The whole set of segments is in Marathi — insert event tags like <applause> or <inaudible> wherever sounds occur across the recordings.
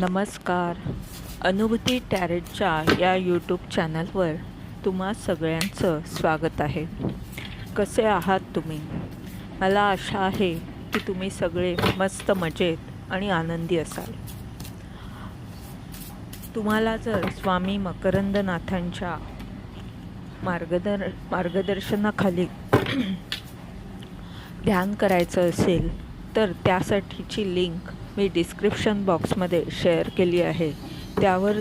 नमस्कार. अनुभूती टॅरेटच्या या यूट्यूब चॅनलवर तुम्हा सगळ्यांचं स्वागत आहे. कसे आहात तुम्ही? मला आशा आहे की तुम्ही सगळे मस्त मजेत आणि आनंदी असाल. तुम्हाला जर स्वामी मकरंदनाथांच्या मार्गदर मार्गदर्शनाखाली <clears throat> ध्यान करायचं असेल तर त्यासाठीची लिंक मी डिस्क्रिप्शन बॉक्समध्ये शेअर केली आहे. त्यावर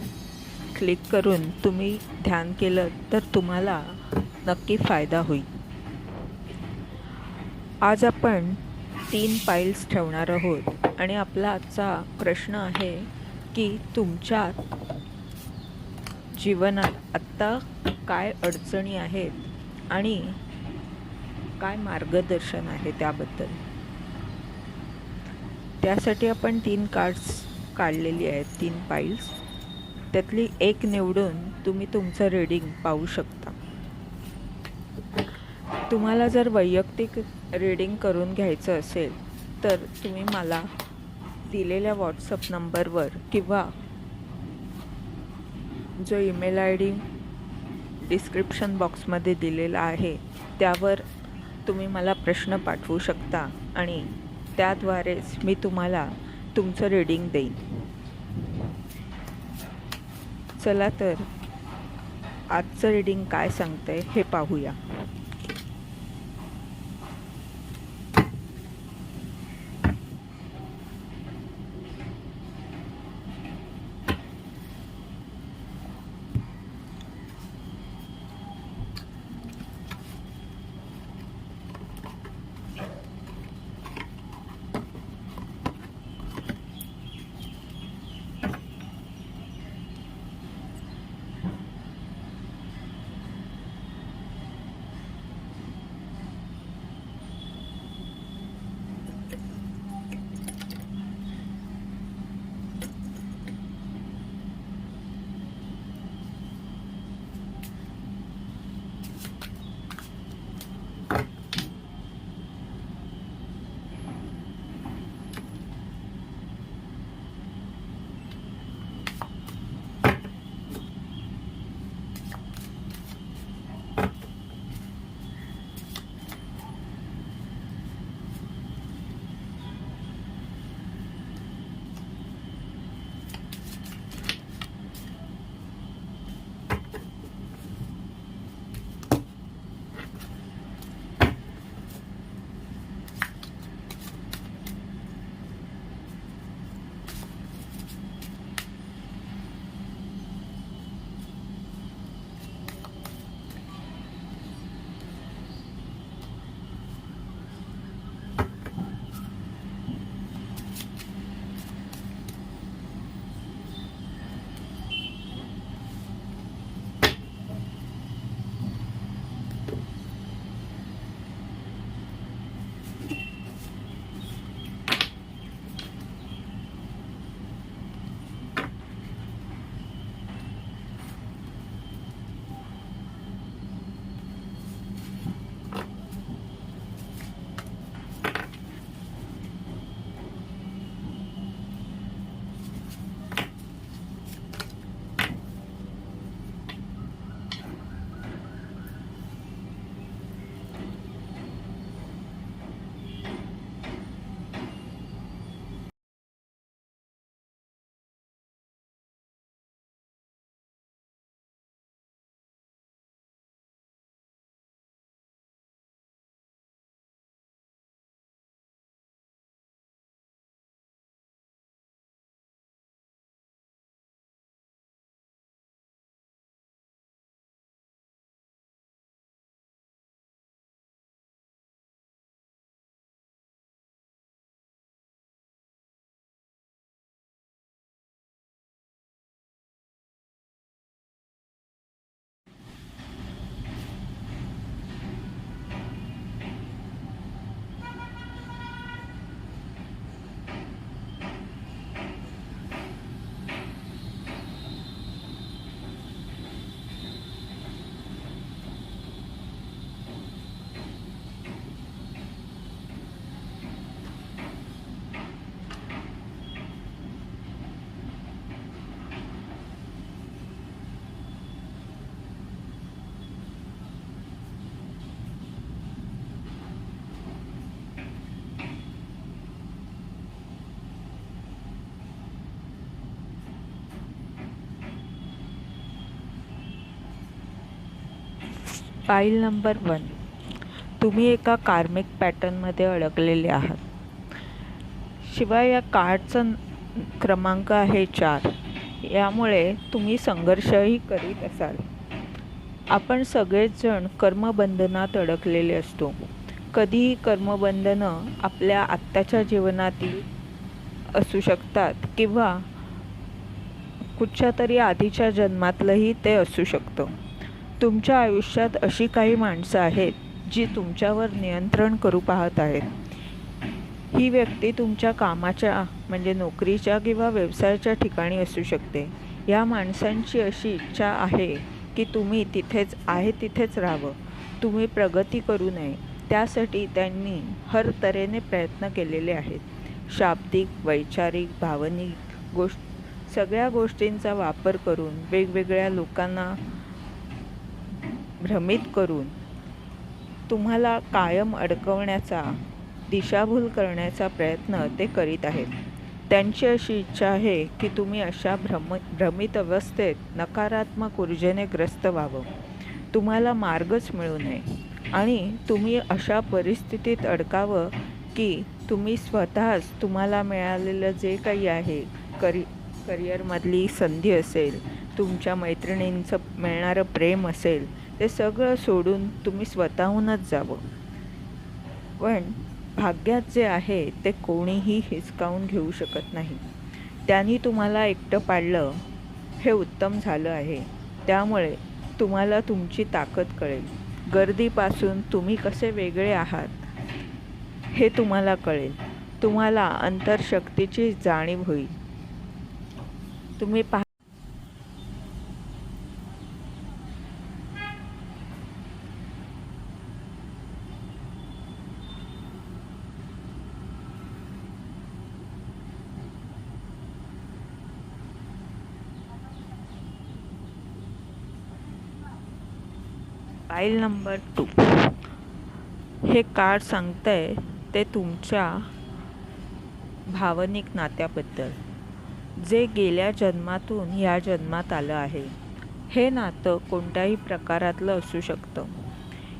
क्लिक करून तुम्ही ध्यान केलं तर तुम्हाला नक्की फायदा होईल. आज आपण तीन पाईल्स ठेवणार आहोत आणि आपला आजचा प्रश्न आहे की तुमच्या जीवनात आत्ता काय अडचणी आहेत आणि काय मार्गदर्शन आहे त्याबद्दल. त्यासाठी आपण तीन कार्ड्स काढलेली आहेत तीन पाईल्स त्यातली एक निवडून तुम्ही तुमचं रीडिंग पाहू शकता. तुम्हाला जर वैयक्तिक रीडिंग करून घ्यायचं असेल तर तुम्ही मला दिलेल्या व्हॉट्सअप नंबरवर किंवा जो ईमेल आय डी डिस्क्रिप्शन बॉक्समध्ये दिलेला आहे त्यावर तुम्ही मला प्रश्न पाठवू शकता आणि त्याद्वारेच मी तुम्हाला तुमचं रीडिंग देईन. चला तर आजचं रीडिंग काय सांगतंय हे पाहूया. फाईल नंबर वन तुम्ही एका कार्मिक पॅटर्नमध्ये अडकलेले आहात. शिवाय या कार्डचा क्रमांक आहे चार. यामुळे तुम्ही संघर्षही करीत असाल. आपण सगळेच जण कर्मबंधनात अडकलेले असतो. कधीही कर्मबंधनं आपल्या आत्ताच्या जीवनातील असू शकतात किंवा कुठच्या तरी आधीच्या जन्मातलंही ते असू शकतं. तुमच्या आयुष्यात अशी काही माणसं आहेत जी तुमच्यावर नियंत्रण करू पाहत आहेत. ही व्यक्ती तुमच्या कामाच्या म्हणजे नोकरीच्या किंवा व्यवसायाच्या ठिकाणी असू शकते. या माणसांची अशी इच्छा आहे की तुम्ही तिथेच आहे तिथेच राहावं. तुम्ही प्रगती करू नये. त्यासाठी त्यांनी हर तऱ्हेने प्रयत्न केलेले आहेत. शाब्दिक वैचारिक भावनिक गोष्ट सगळ्या गोष्टींचा वापर करून वेगवेगळ्या लोकांना भ्रमित करून तुम्हाला कायम अडकवण्याचा दिशाभूल करण्याचा प्रयत्न ते करीत आहेत. त्यांची अशी इच्छा आहे की तुम्ही अशा भ्रम भ्रमित अवस्थेत नकारात्मक ऊर्जेने ग्रस्त व्हावं. तुम्हाला मार्गच मिळू नये. आणि तुम्ही अशा परिस्थितीत अडकावं की तुम्ही स्वतःच तुम्हाला मिळालेलं जे काही आहे करि करिअरमधली संधी असेल तुमच्या मैत्रिणींचं मिळणारं प्रेम असेल ते सगळं सोडून तुम्ही स्वतःहूनच जावं. पण भाग्यात जे आहे ते कोणीही हिसकावून घेऊ शकत नाही. त्यांनी तुम्हाला एकटं पाडलं हे उत्तम झालं आहे. त्यामुळे तुम्हाला तुमची ताकद कळेल. गर्दीपासून तुम्ही कसे वेगळे आहात हे तुम्हाला कळेल. तुम्हाला अंतरशक्तीची जाणीव होईल. तुम्ही पा फाईल नंबर टू हे कार्ड सांगतंय ते तुमच्या भावनिक नात्याबद्दल. जे गेल्या जन्मातून या जन्मात आलं आहे. हे नातं कोणत्याही प्रकारातलं असू शकतं.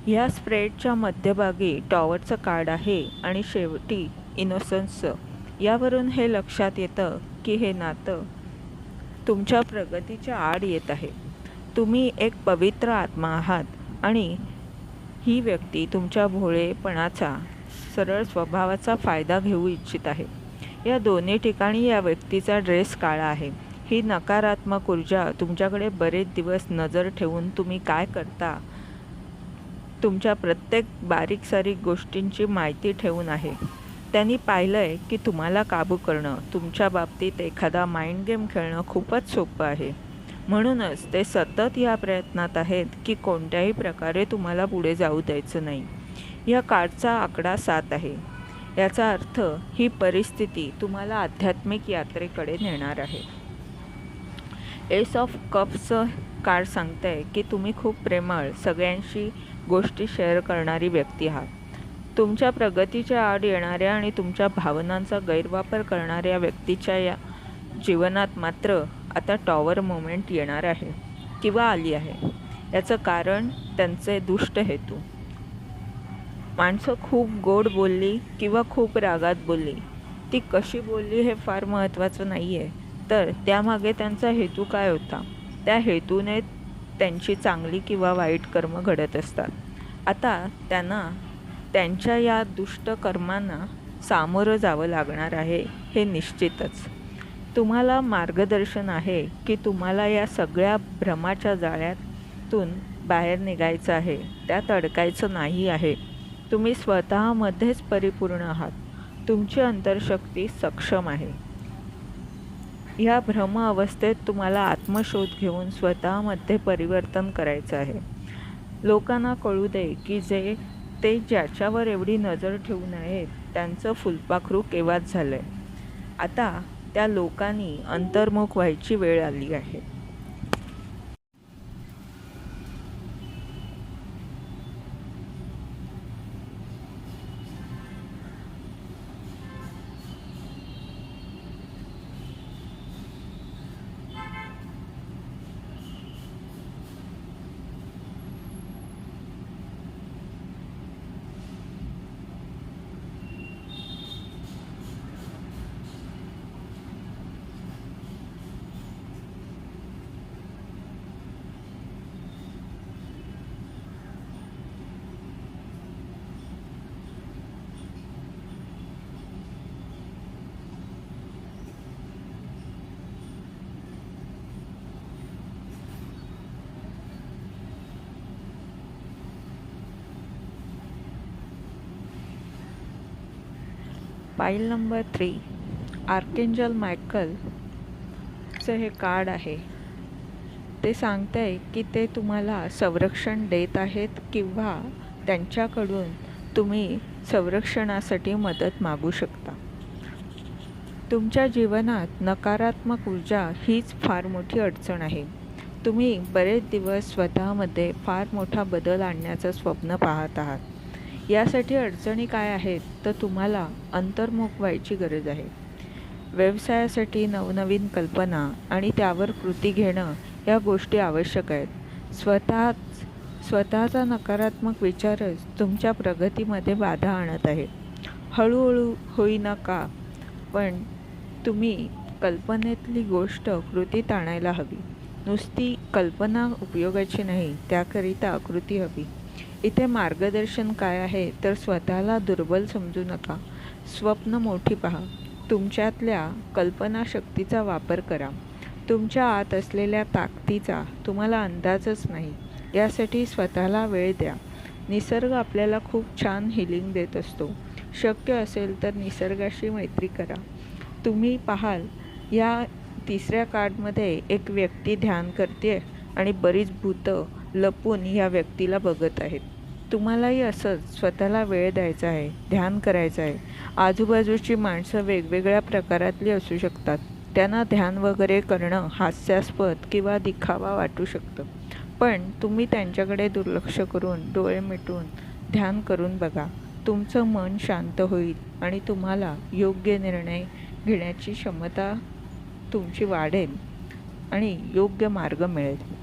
ह्या स्प्रेडच्या मध्यभागी टॉवरचं कार्ड आहे आणि शेवटी इनोसन्सचं यावरून हे लक्षात येतं की हे नातं तुमच्या प्रगतीच्या आड येत आहे. तुम्ही एक पवित्र आत्मा आहात. आणि ही व्यक्ती तुमच्या भोळेपणाचा सरळ स्वभावाचा फायदा घेऊ इच्छित आहे. या दोन्ही ठिकाणी या व्यक्तीचा ड्रेस काळा आहे. ही नकारात्मक ऊर्जा तुमच्याकडे बरेच दिवस नजर ठेवून तुम्ही काय करता? तुमच्या प्रत्येक बारीक सारीक गोष्टींची माहिती ठेवून आहे. त्यांनी पाहिलं आहे की तुम्हाला काबू करणं तुमच्या बाबतीत एखादा माइंड गेम खेळणं खूपच सोपं आहे. म्हणूनच ते सतत या प्रयत्नात आहेत की कोणत्याही प्रकारे तुम्हाला पुढे जाऊ द्यायचं नाही. या कार्डचा आकडा सात आहे. याचा अर्थ ही परिस्थिती तुम्हाला आध्यात्मिक यात्रेकडे नेणार आहे. एस ऑफ कप्सचं कार्ड सांगतं आहे की तुम्ही खूप प्रेमळ सगळ्यांशी गोष्टी शेअर करणारी व्यक्ती आहात. तुमच्या प्रगतीच्या आड येणाऱ्या आणि तुमच्या भावनांचा गैरवापर करणाऱ्या व्यक्तीच्या या जीवनात मात्र आता टॉवर मोमेंट येणार आहे किंवा आली आहे. याचं कारण त्यांचे दुष्ट हेतू. माणसं खूप गोड बोलली किंवा खूप रागात बोलली. ती कशी बोलली हे फार महत्त्वाचं नाही आहे तर त्यामागे त्यांचा हेतू काय होता? त्या हेतूने त्यांची चांगली किंवा वाईट कर्म घडत असतात. आता त्यांना त्यांच्या या दुष्ट कर्मांना सामोरं जावं लागणार आहे हे निश्चितच. तुम्हाला मार्गदर्शन आहे की तुम्हाला या सगळ्या भ्रमाच्या जाळ्यातून बाहेर निघायचं आहे. त्यात अडकायचं नाही आहे. तुम्ही स्वतःमध्येच परिपूर्ण आहात. तुमची अंतरशक्ती सक्षम आहे. या भ्रम अवस्थेत तुम्हाला आत्मशोध घेऊन स्वतःमध्ये परिवर्तन करायचं आहे. लोकांना कळू दे की जे ते ज्याच्यावर एवढी नजर ठेवून आहेत त्यांचं फुलपाखरू केव्हाच झालं आहे आता त्या लोकांनी अंतर्मुख व्हायची वेळ आली आहे. पाईल नंबर थ्री आर्केंजल मायकलचं हे कार्ड आहे. ते सांगत आहे की ते तुम्हाला संरक्षण देत आहेत किंवा त्यांच्याकडून तुम्ही संरक्षणासाठी मदत मागू शकता. तुमच्या जीवनात नकारात्मक ऊर्जा हीच फार मोठी अडचण आहे. तुम्ही बरेच दिवस स्वतःमध्ये फार मोठा बदल आणण्याचं स्वप्न पाहत आहात. यासाठी अडचणी काय आहेत तर तुम्हाला अंतर्मुख व्हायची गरज आहे. व्यवसायासाठी नवनवीन कल्पना आणि त्यावर कृती घेणं या गोष्टी आवश्यक आहेत. स्वतःच स्वतःचा नकारात्मक विचारच तुमच्या प्रगतीमध्ये बाधा आणत आहे. हळूहळू होईना का पण तुम्ही कल्पनेतली गोष्ट कृतीत आणायला हवी. नुसती कल्पना उपयोगाची नाही त्याकरिता कृती हवी. इथे मार्गदर्शन काय आहे तर स्वतःला दुर्बल समजू नका. स्वप्न मोठी पहा. तुमच्यातल्या कल्पनाशक्तीचा वापर करा. तुमच्या आत असलेल्या ताकदीचा तुम्हाला अंदाजच नाही. यासाठी स्वतःला वेळ द्या. निसर्ग आपल्याला खूप छान हिलिंग देत असतो. शक्य असेल तर निसर्गाशी मैत्री करा. तुम्ही पाहाल या तिसऱ्या कार्डमध्ये एक व्यक्ती ध्यान करते आणि बरीच भूतं लपून या व्यक्तीला बघत आहेत. तुम्हालाही असंच स्वतःला वेळ द्यायचा आहे ध्यान करायचं आहे. आजूबाजूची माणसं वेगवेगळ्या प्रकारातली असू शकतात. त्यांना ध्यान वगैरे करणं हास्यास्पद किंवा दिखावा वाटू शकतं. पण तुम्ही त्यांच्याकडे दुर्लक्ष करून डोळे मिटून ध्यान करून बघा. तुमचं मन शांत होईल आणि तुम्हाला योग्य निर्णय घेण्याची क्षमता तुमची वाढेल आणि योग्य मार्ग मिळेल.